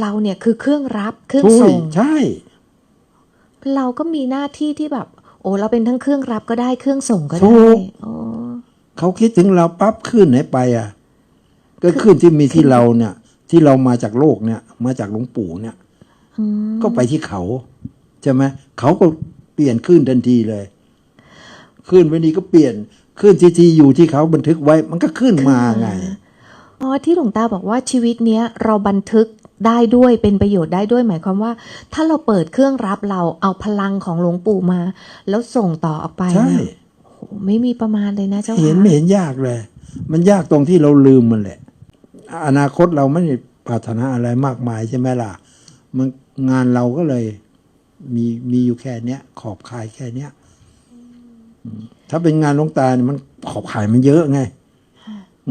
เราเนี่ยคือเครื่องรับเครื่องช่วยส่งใช่ เราก็มีหน้าที่ที่แบบ โอ้เราเป็นทั้งเครื่องรับก็ได้เครื่องส่งก็ถูได้กโอ้เขาคิดถึงเราปั๊บขึ้นไหนไป อะ ก็ขึ้นที่มีที่เราเนี่ย ที่เรามาจากโลกเนี่ย มาจากหลวงปู่เนี่ยอืมก็ไปที่เขาใช่ไหมเขาก็เปลี่ยนขึ้นทันทีเลยขึ้นวันนี้ก็เปลี่ยนขึ้นที่ที่อยู่ที่เขาบันทึกไว้ มันก็ขึ้นมาไงอ๋อที่หลวงตาบอกว่าชีวิตเนี้ย เราบันทึก ได้ด้วยเป็นประโยชน์ได้ด้วยหมายความว่า ถ้าเราเปิดเครื่องรับเราเอาพลังของหลวงปู่มา แล้วส่งต่อออกไปใช่เนี่ยโอ้โหไม่มีประมาณเลยนะเจ้าเห็นค่ะไม่เห็นยากเลย มันยากตรงที่เราลืมมันแหละ อนาคตเราไม่ได้ปรารถนาอะไรมากมายใช่ไหมล่ะ มันงานเราก็เลยมีมีอยู่แค่เนี้ยขอบข่ายแค่เนี้ยอืมถ้าเป็นงานหลวงตาเนี่ยมันขอบข่ายมันเยอะไง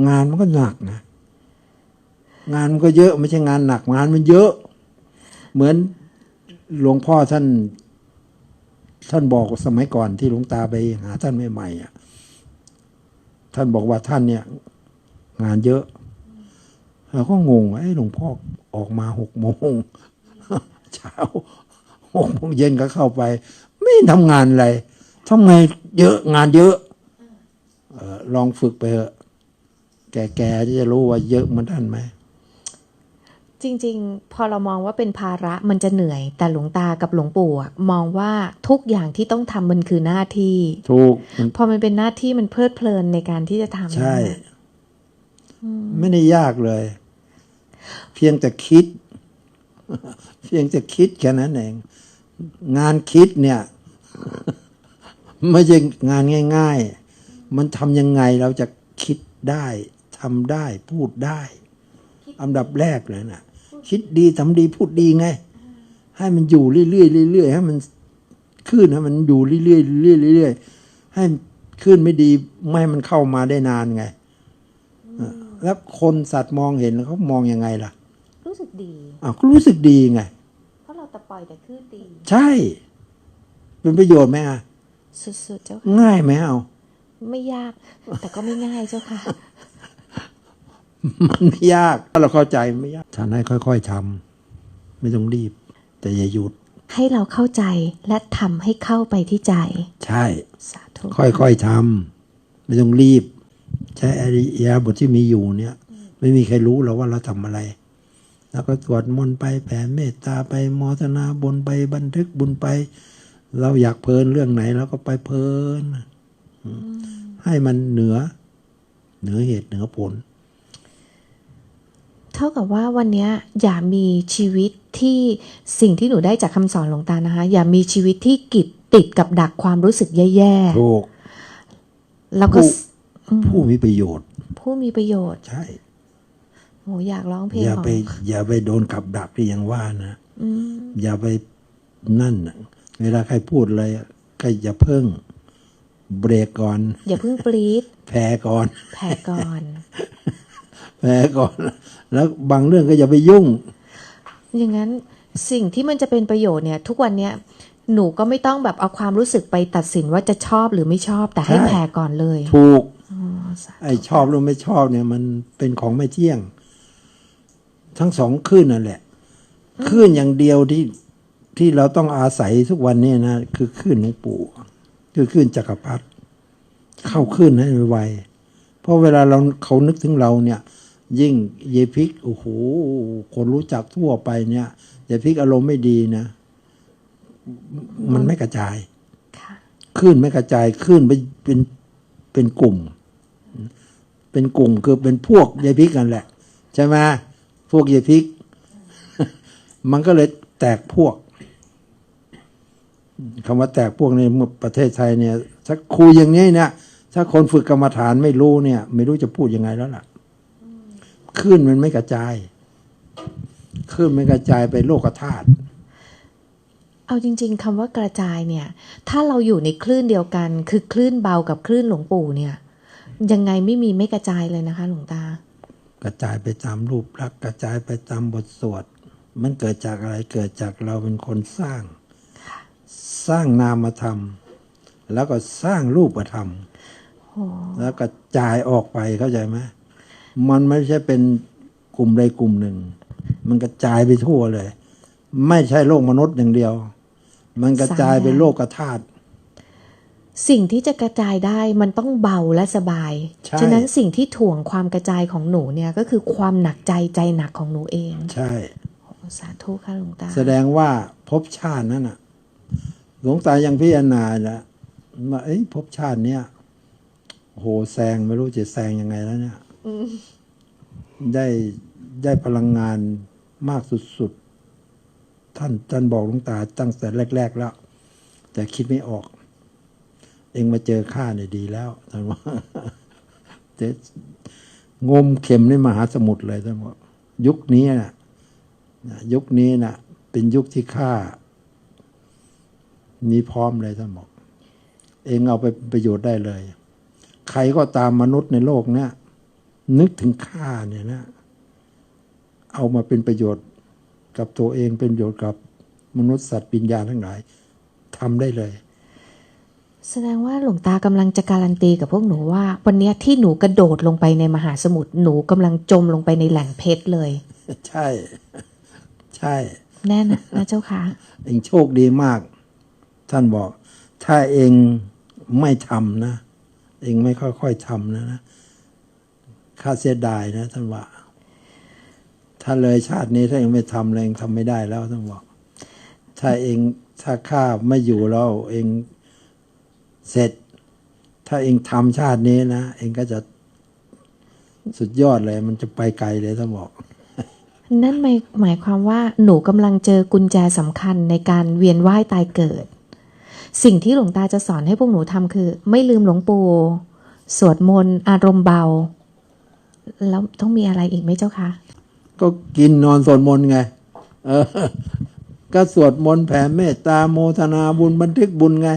งานมันก็หนักนะ งานมันก็เยอะไม่ใช่งานหนักงานมันเยอะ เหมือนหลวงพ่อท่าน ท่านบอกสมัยก่อนที่หลวงตาไปหาท่านใหม่ๆอะท่านบอกว่าท่านเนี่ย งานเยอะเราก็งงว่าเอ้หลวงพ่อออกมาหกโมงเช้าหกโมงเย็นก็เข้าไป ไม่ทำงานอะไรทำไงเยอะงานเยอะออลองฝึกไปเถอะ แก่ๆจะรู้ว่าเยอะมันท่านไหม จริงๆ พอเรามองว่าเป็นภาระมันจะเหนื่อย แต่หลวงตากับหลวงปู่อะมองว่าทุกอย่างที่ต้องทำมันคือหน้าที่ ถูกมันพอมันเป็นหน้าที่มันเพลิดเพลินในการที่จะทำใช่นั่นน่ะไม่ได้ยากเลย เพียงแต่คิด เพียงแต่คิดแค่นั้นเอง งานคิดเนี่ย ไม่ใช่งานง่าย ๆ มันทำยังไงเราจะคิดได้ทำได้พูดได้อันดับแรกเลยนะ คิดดีทำดีพูดดีไง ให้มันอยู่เรื่อยๆเรื่อยๆให้มันขึ้นให้มันอยู่เรื่อยๆเรื่อยๆเรื่อยๆให้ขึ้นไม่ดีไม่ให้มันเข้ามาได้นานไงแล้วคนสัตว์มองเห็นแล้วเขามองยังไงล่ะ รู้สึกดีอ้าวก็รู้สึกดีไงเพราะเราแต่ปล่อยแต่คือดี ใช่ เป็นประโยชน์ไหมอะสุดๆเจ้าง่ายไหมเอาไม่ยาก แต่ก็ไม่ง่ายเจ้าค่ะ มันไม่ยากถ้าเราเข้าใจไม่ยากท่านให้ค่อย ๆทำไม่ต้องรีบ แต่อย่าหยุด ให้เราเข้าใจและทำให้เข้าไปที่ใจ ใช่สาธุค่อยๆทำไม่ต้องรีบ ใช้อริยาบทที่มีอยู่เนี่ย ไม่มีใครรู้หรอกว่าเราทำอะไร แล้วก็สวดมนต์ไปแผ่เมตตาไปมอทนาบนไปบันทึกบุญไป เราอยากเพลินเรื่องไหนเราก็ไปเพลินอืมให้มันเหนือ เหนือเหตุเหนือผลเท่ากับว่าวันเนี้ยอย่ามีชีวิตที่สิ่งที่หนูได้จากคำสอนหลวงตานะคะ อย่ามีชีวิตที่กิดติดกับดักความรู้สึกแย่ถูกๆแล้วก็ผู้ผู้มีประโยชน์ ผู้มีประโยชน์ใช่โหอยากร้องเพลงอย่าของไป อย่าไปโดนกับดักที่ยังว่านะอืมอย่าไปนั่นน่ะเวลาใครพูดอะไรก็อย่าเพิ่งเบรกก่อน อย่าเพิ่งปรีดแพ้ก่อน แผ่ก่อน แพ้ก่อน แล้วบางเรื่องก็อย่าไปยุ่ง อย่างนั้นสิ่งที่มันจะเป็นประโยชน์เนี่ย ทุกวันเนี้ยหนูก็ไม่ต้องแบบเอาความรู้สึกไปตัดสินว่าจะชอบหรือไม่ชอบแต่ให้ใช่แผ่ก่อนเลยถูกอ๋อสาไอ้ชอบหรือไม่ชอบเนี่ย มันเป็นของไม่เที่ยง ทั้งสองคลื่นนั่นแหละคลื่นอย่างเดียวที่ที่เราต้องอาศัยทุกวันนี้นะคือคลื่นหลวงปู่คือคลื่นจักรพรรดิเข้าคลื่นให้ไวๆเพราะเวลาเราเขานึกถึงเราเนี่ย ยิ่งเยพิกโอ้โหคนรู้จักทั่วไปเนี่ยเยพิกอารมณ์ไม่ดีนะ มันไม่กระจายค่ะคลื่นไม่กระจายคลื่นไปเป็นเป็นกลุ่ม เป็นกลุ่มคือเป็นพวกยายพริกกันแหละ ใช่ไหมพวกยายพริก มันก็เลยแตกพวกคำว่าแตกพวกในประเทศไทยเนี่ยถ้าคุยอย่างนี้เนี่ยถ้าคนฝึกกรรมฐานไม่รู้เนี่ย ไม่รู้จะพูดยังไงแล้วล่ะ คลื่นมันไม่กระจายคลื่นไม่กระจายไปโลกธาตุเอาจริง ๆคำว่ากระจายเนี่ย ถ้าเราอยู่ในคลื่นเดียวกัน คือคลื่นเบากับคลื่นหลวงปู่เนี่ย ยังไงไม่มีไม่กระจายเลยนะคะ หลวงตา กระจายไปตามรูปลักษณ์กระจายไปตามบทสวดมันเกิดจากอะไรเกิดจากเราเป็นคนสร้าง สร้างนามธรรม แล้วก็สร้างรูปธรรมโอ้แล้วก็จ่ายออกไปเข้าใจไหม มันไม่ใช่เป็นกลุ่มใดกลุ่มหนึ่ง มันกระจายไปทั่วเลย ไม่ใช่โลกมนุษย์อย่างเดียว มันกระจายไปโลกธาตุสิ่งที่จะกระจายได้มันต้องเบาและสบายใช่ฉะนั้นสิ่งที่ถ่วงความกระจายของหนูเนี่ยก็คือความหนักใจใจหนักของหนูเอง ใช่โอ้สาธุค่ะหลวงตา แสดงว่าภพชาตินั้นน่ะ หลวงตายังพิจารณาละว่าเอ้ยภพชาติเนี้ยโอ้โหแซงไม่รู้จะแซงยังไงแล้วเนี่ย ได้ได้พลังงานมากสุดๆ ท่านท่านบอกลวงตาตั้งแต่แรก ๆ แล้ว แต่คิดไม่ออก เองมาเจอข้าเนี่ยดีแล้วท่านว่าเจ๊งมเข็มในมหาสมุทรเลยท่านบอกยุคนี้นะนะยุคนี้นะเป็นยุคที่ข้ามีพร้อมเลยท่านบอก เองเอาไปประโยชน์ได้เลย ใครก็ตามมนุษย์ในโลกเนี้ย นึกถึงข้าเนี่ยนะ เอามาเป็นประโยชน์กับตัวเองเป็นประโยชน์กับมนุษย์สัตว์ปิญญาณทั้งหลายทำได้เลย แสดงว่าหลวงตากำลังจะการันตีกับพวกหนูว่า วันเนี้ยที่หนูกระโดดลงไปในมหาสมุทรหนูกำลังจมลงไปในแหล่งเพชรเลย ใช่ ใช่ แน่นะนะเจ้าค่ะเองโชคดีมาก ท่านบอก ถ้าเองไม่ทำนะ เองไม่ค่อยๆทำนะนะ ข้าเสียดายนะท่านว่า ถ้าเลยชาตินี้ถ้าเองไม่ทำเลยเองทำไม่ได้แล้วท่านบอก ถ้าเองถ้าข้าไม่อยู่แล้วเองเสร็จ ถ้าเองทำชาตินี้นะเองก็จะสุดยอดเลย มันจะไปไกลเลยท่านบอกนั่นหมายหมายความว่าหนูกำลังเจอกุญแจสำคัญในการเวียนว่ายตายเกิด สิ่งที่หลวงตาจะสอนให้พวกหนูทำคือ ไม่ลืมหลวงปู่สวดมนต์อารมณ์เบา แล้วต้องมีอะไรอีกไหมเจ้าคะก็กินนอนสวดมนต์ไง เออ ก็สวดมนต์แผ่เมตตาโมทนาบุญบันทึกบุญไง